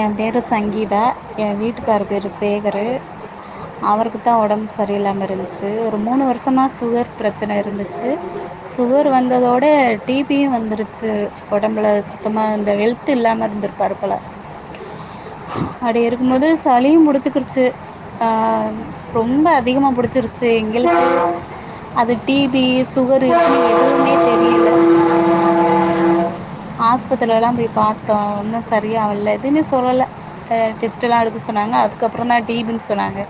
என் பேர் சங்கீதா. என் வீட்டுக்கார் பேர் சேகர். அவருக்கு தான் உடம்பு சரியில்லாமல் இருந்துச்சு. ஒரு மூணு வருஷமாக சுகர் பிரச்சனை இருந்துச்சு. சுகர் வந்ததோட டிபியும் வந்துருச்சு. உடம்புல சுத்தமாக இந்த ஹெல்த் இல்லாமல் இருந்திருப்பாரு போல். அப்படி இருக்கும்போது சளியும் பிடிச்சிக்கிருச்சு ரொம்ப அதிகமாக பிடிச்சிருச்சு எங்களுக்கு. அது டிபி சுகர் எதுவுமே தெரியல. ஆஸ்பத்திரியிலலாம் போய் பார்த்தோம். ஒன்னும் சரியாவல எதுவுமே சொல்லலை. டெஸ்ட்டெல்லாம் எடுக்க சொன்னாங்க. அதுக்கப்புறம் தான் டிபின்னு சொன்னாங்க.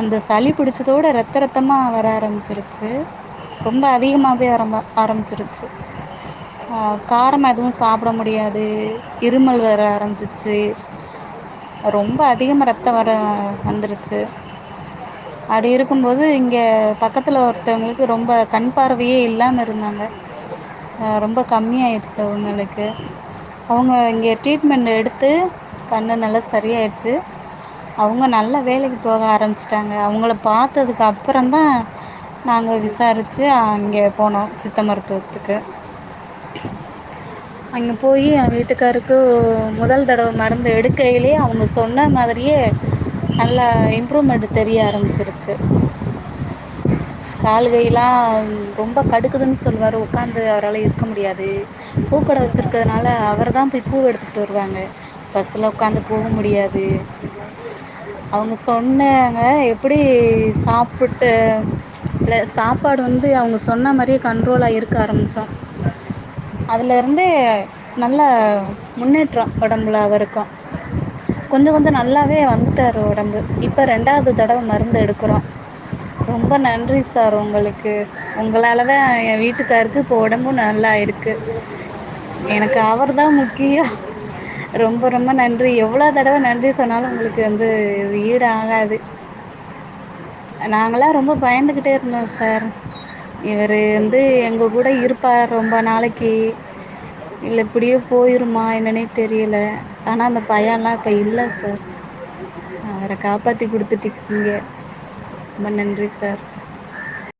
அந்த சளி பிடிச்சதோட ரத்த ரத்தமாக வர ஆரம்பிச்சிருச்சு. ரொம்ப அதிகமாகவே ஆரம் ஆரம்பிச்சிருச்சு. காரமாக எதுவும் சாப்பிட முடியாது. இருமல் வர ஆரம்பிச்சிச்சு. ரொம்ப அதிகமாக ரத்தம் வர வந்துருச்சு. அப்படி இருக்கும்போது இங்கே பக்கத்தில் ஒருத்தவங்களுக்கு ரொம்ப கண் பார்வையே இல்லாமல் இருந்தாங்க. ரொம்ப கம்மியாயிடுச்சு அவங்களுக்கு. அவங்க இங்கே ட்ரீட்மெண்ட் எடுத்து கண்ணு நல்லா சரியாயிடுச்சு. அவங்க நல்ல வேலைக்கு போக ஆரம்பிச்சிட்டாங்க. அவங்கள பார்த்ததுக்கு அப்புறம் தான் நாங்கள் விசாரித்து அங்கே போனோம் சித்த மருத்துவத்துக்கு. அங்கே போய் என் வீட்டுக்காருக்கு முதல் தடவை மருந்து எடுக்கையிலேயே அவங்க சொன்ன மாதிரியே நல்லா இம்ப்ரூவ்மெண்ட் தெரிய ஆரம்பிச்சிருச்சு. கால் கையெல்லாம் ரொம்ப கடுக்குதுன்னு சொல்லுவார். உட்காந்து அவரால் இருக்க முடியாது. பூக்கடை வச்சுருக்கிறதுனால அவர் தான் போய் பூ எடுத்துகிட்டு வருவாங்க. பஸ்ஸில் உட்காந்து போக முடியாது. அவங்க சொன்னாங்க எப்படி சாப்பிட்டு இல்லை சாப்பாடு வந்து அவங்க சொன்ன மாதிரியே கண்ட்ரோலாக இருக்க ஆரம்பித்தோம் அதுலேருந்தே நல்ல முன்னேற்றம் உடம்புல அவருக்கும். கொஞ்சம் கொஞ்சம் நல்லாவே வந்துட்டார் உடம்பு. இப்போ ரெண்டாவது தடவை மருந்து எடுக்கிறோம். ரொம்ப நன்றி சார் உங்களுக்கு. உங்களாலதான் என் வீட்டுக்காருக்கு இப்போ உடம்பும் நல்லா இருக்கு. எனக்கு அவர் தான் முக்கியம். ரொம்ப ரொம்ப நன்றி. எவ்வளோ தடவை நன்றி சொன்னாலும் உங்களுக்கு வந்து ஈடு ஆகாது. நாங்களாம் ரொம்ப பயந்துக்கிட்டே இருந்தோம் சார். இவர் வந்து எங்கள் கூட இருப்பார் ரொம்ப நாளைக்கு. இல்லை இப்படியே போயிருமா என்னன்னே தெரியல. ஆனால் அந்த பயம்லாம் இப்போ இல்லை சார். அவரை காப்பாற்றி கொடுத்துட்டு இருக்கீங்க ரொம்ப நன்றி சார்.